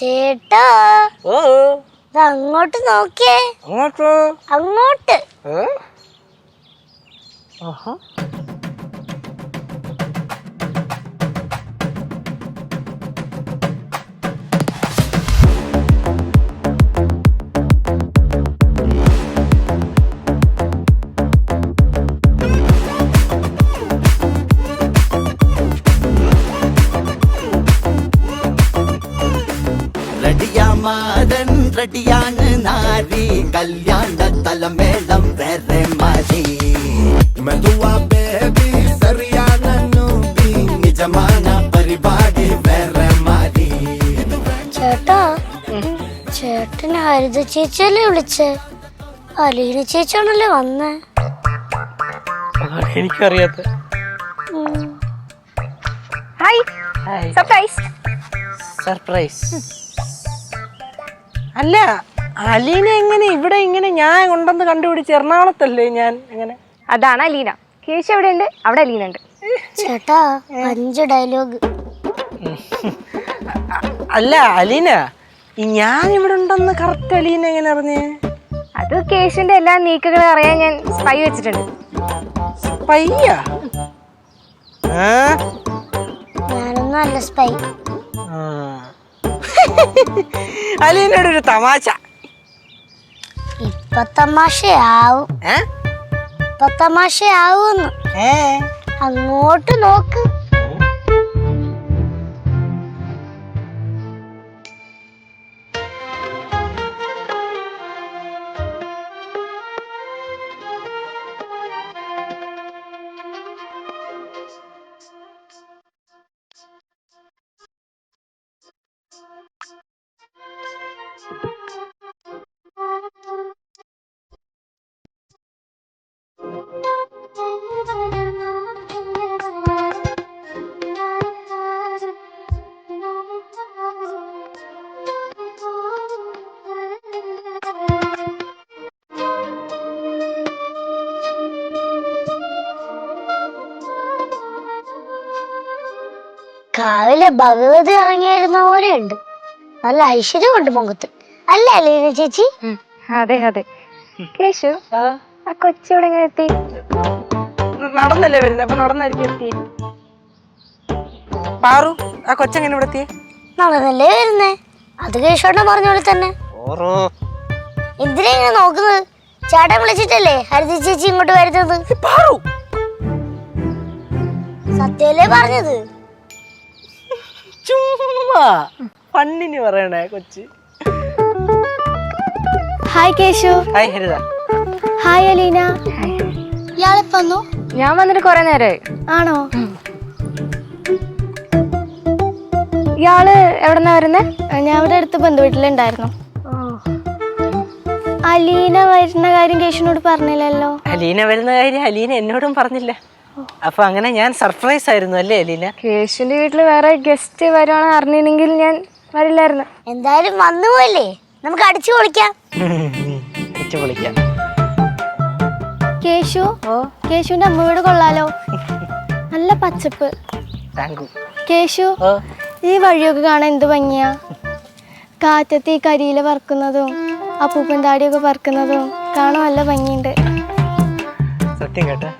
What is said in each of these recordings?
ചേട്ടാ. ഓ. അങ്ങോട്ട് നോക്കിയേ. അങ്ങോട്ട്? അങ്ങോട്ട്. റെഡിയാമാരൻ റെഡിയാണ് നാരി. കല്യാണ തലമേളം വേറെ മാറി. മെതുവാ ബേബി സറിയാണ് നൂബി നിജമാന പരിപാടി വേറെ മാറി. ചേട്ടാ ചേട്ടന് ഹരിത ചേച്ചിയല്ലേ വിളിച്ചേ? അലീന ചേച്ചിയാണല്ലേ വന്നേ? എനിക്കറിയാത്ത. ഹായ് സർപ്രൈസ് സർപ്രൈസ് അല്ല അലീന എങ്ങനെ? ഇവിടെ ഇങ്ങനെ ഞാൻ ഉണ്ടെന്ന് കണ്ടുപിടിച്ച് എറണാകുളത്തല്ലേ ഞാൻ എങ്ങനെ അതാണ് അലീന. കേശു എവിടെ ഉണ്ട് അവിടെ അലീന ഉണ്ട് ചേട്ടാ അഞ്ച് ഡയലോഗ് അല്ല അലീന ഈ ഞാൻ ഇവിടെ ഉണ്ടെന്ന് കറക്റ്റ് അലീന എങ്ങനെ അറിഞ്ഞേ? അത് കേശുവിന്റെ എല്ലാ നീക്കങ്ങളും അറിയാൻ ഞാൻ സ്പൈ വെച്ചിട്ടുണ്ട്. പയ്യ ഞാനൊന്നും അല്ല സ്പൈ അലീനയുടെ ഒരു തമാശ ഇപ്പൊ തമാശയാവും? ഇപ്പൊ തമാശയാവുന്നു? അങ്ങോട്ട് നോക്ക് ഭഗവതി ഇറങ്ങിയിരുന്ന പോലെ ഉണ്ട്. നല്ല ഐശ്വര്യമുണ്ട് മുഖത്ത് അല്ലേ അലീന ചേച്ചി? അതെ അതെ. കേശു ആ. കൊച്ചിവിടെ എങ്ങനെ എത്തി? നടന്നല്ലേ വരുന്നത് അപ്പൊ നടന്നായിരിക്കും എത്തി. പാറു ആ കൊച്ചെങ്ങനെ ഇവിടെ എത്തി നടന്നല്ലേ വരുന്നേ? അത് കേശോട്ടൻ പറഞ്ഞ പോലെ തന്നെ. ഓറോ. എന്തിനാ ഇങ്ങനെ നോക്കുന്നത്? ചേട്ടൻ വിളിച്ചിട്ടല്ലേ ഹരിത ചേച്ചി ഇങ്ങോട്ട് വരുന്നത്? പാറു! സത്യല്ലേ പറഞ്ഞത്? ചുമ്മാ. പണ്ണിന് പറയണേ കൊച്ച്. Hi Keshu. Hi Haritha. Hi Aleena. ഇയാളിപ്പോ വന്നു? ഞാൻ വന്നിട്ട് കൊറേ നേരമായി ആണോ? ഇയാൾ എവിടെന്നാ വരുന്നേ? ഞാൻ ഇവിടെ അടുത്ത് ബന്ധുവീട്ടിലുണ്ടായിരുന്നു. അലീന വരുന്ന കാര്യം കേശുനോട് പറഞ്ഞില്ലല്ലോ. അലീന വരുന്ന കാര്യം അലീന എന്നോടും പറഞ്ഞില്ല. അപ്പൊ അങ്ങനെ ഞാൻ സർപ്രൈസ് ആയിരുന്നു അല്ലേ അലീന? കേശുവിന്റെ വീട്ടിൽ വേറെ ഗസ്റ്റ് വരുവാണെന്ന് അറിഞ്ഞിരുന്നെങ്കിൽ ഞാൻ വരില്ലായിരുന്നു. എന്തായാലും വന്നു പോയല്ലേ നമുക്ക് അടിച്ചു പൊളിക്കാം. വിളിക്കാം. കേശു? കേശുവിന്റെ അമ്മ വീട് കൊള്ളാലോ. നല്ല പച്ചപ്പ്. താങ്ക് കേശു ഓ. ഈ വഴിയൊക്കെ കാണാൻ എന്ത് ഭംഗിയാ? കാറ്റത്ത് ഈ കരിയില പറക്കുന്നതും അപ്പൂപ്പൻ താടിയൊക്കെ പറക്കുന്നതും കാണാൻ നല്ല ഭംഗിയുണ്ട്. സത്യം കേട്ടോ.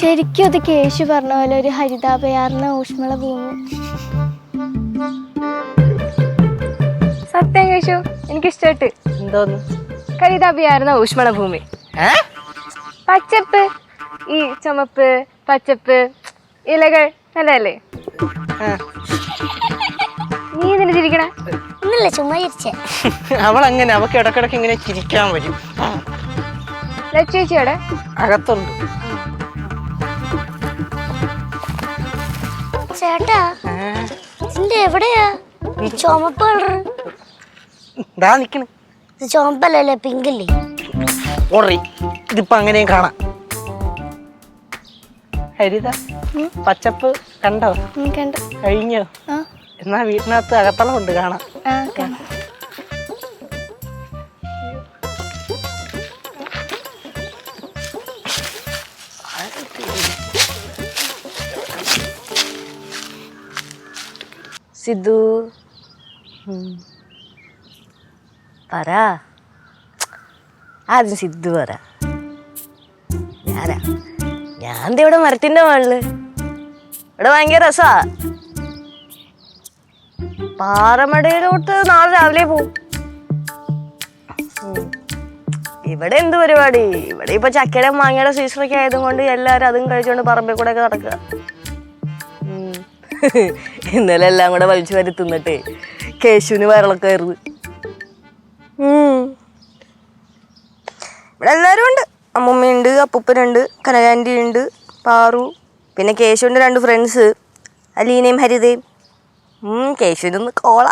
ശരിക്കും അത് കേശു പറഞ്ഞ പോലെ ഒരു ഹരിതാപയാർന്ന ഊഷ്മള ഭൂമി. കേശു എനിക്ക് ഇഷ്ടമായിട്ട് എന്തോന്ന്? കരിതാപിയായിരുന്ന ഊഷ്മണ ഭൂമി പച്ചപ്പ് ഈ ചുമപ്പ് പച്ചപ്പ് ഇലകൾ നല്ലതല്ലേ. നീ ഇതിന് ചിരിക്കണേ? ഒന്നല്ല ചുമ്മാ അവൾ അങ്ങനെ അവക്ക് ഇടക്കിടക്ക് ഇങ്ങനെ ചിരിക്കാൻ വരും. ലച്ചേച്ചിയുടെ അകത്തുണ്ട്. ചേട്ടാ. എവിടെയാ? ഈ ചുമപ്പ് കളർ ദാ നിക്കണ്. ഇത് ചുമപ്പല്ലല്ലേ പിങ്കല്ലേ? ഓറി. ഇതിപ്പോ അങ്ങനെയും കാണാം. ഹരിത പച്ചപ്പ് കണ്ടോ? കണ്ടോ. കഴിഞ്ഞോ? എന്നാ വീട്ടിനകത്ത് അകത്തളം ഉണ്ട് കാണാം. സിദ്ധു. പറ. ആദ്യം സിദ്ധു പറ. ഞാനാ? ഞാൻ ഇവിടെ മരത്തിന്റെ മുകളിൽ? ഇവിടെ ഭയങ്കര രസാ. പാറമടയിലോട്ട് നാളെ രാവിലെ പോവും. ഇവിടെ എന്ത് പരിപാടി? ഇവിടെ ഇപ്പൊ ചക്കയുടെ മാങ്ങയുടെ സീസണൊക്കെ ആയതുകൊണ്ട് എല്ലാരും അതും കഴിച്ചുകൊണ്ട് പറമ്പിൽ കൂടെ ഒക്കെ നടക്കുക ഇന്നലെ എല്ലാം കൂടെ വലിച്ചു വരി തിന്നിട്ട് കേശുവിന് വയറിളൊക്കെ ആയിരുന്നു. ഉം. ഇവിടെ എല്ലാവരും ഉണ്ട്. അമ്മൂമ്മയുണ്ട് അപ്പൂപ്പനുണ്ട് കനകാന്റി ഉണ്ട് പാറു പിന്നെ കേശുവിന്റെ രണ്ട് ഫ്രണ്ട്സ് അലീനയും ഹരിതയും. കേശുവിനൊന്ന് കോള.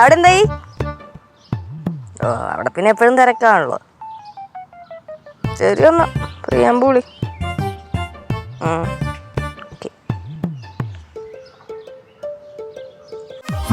അവിടെ എന്തായി? ഓ അവിടെ പിന്നെ എപ്പോഴും തിരക്കാണല്ലോ. ശരി എന്നാ പ്രിയാമ്പൂളി. ഓക്കെ